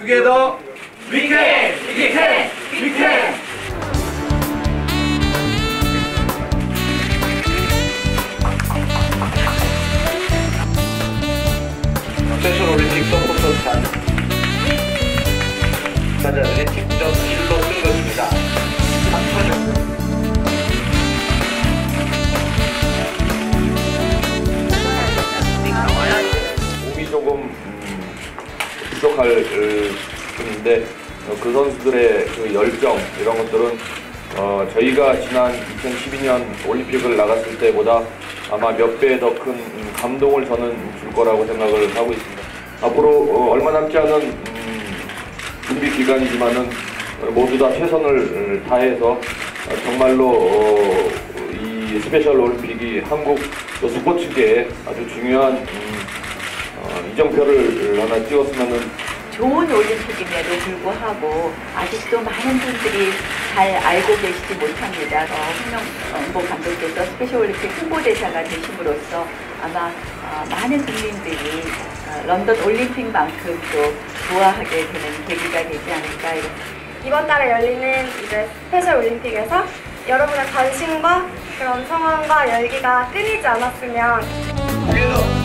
투게더 위켄! 위켄! 위켄! 스페셜 올림픽 서포터 스타트 참가자들이 직접 실로 쓴 것입니다. 상처는 몸이 조금 음, 부족할 어, 뿐인데 어, 그 선수들의 그 열정 이런 것들은 어, 저희가 지난 2012년 올림픽을 나갔을 때보다 아마 몇 배 더 큰 감동을 저는 줄 거라고 생각을 하고 있습니다. 앞으로 어, 얼마 남지 않은 음, 준비 기간이지만은 모두 다 최선을 다해서 어, 정말로 어, 이 스페셜 올림픽이 한국 또 스포츠계에 아주 중요한 음, 어, 이정표를 하나 찍었으면은 좋은 올림픽임에도 불구하고 아직도 많은 분들이 잘 알고 계시지 못합니다. 어, 홍명보 감독께서 스페셜 올림픽 홍보대사가 되심으로써 아마 어, 많은 국민들이 어, 런던 올림픽만큼 또 좋아하게 되는 계기가 되지 않을까 이렇게 이번 달에 열리는 이제 스페셜 올림픽에서 여러분의 관심과 그런 성원과 열기가 끊이지 않았으면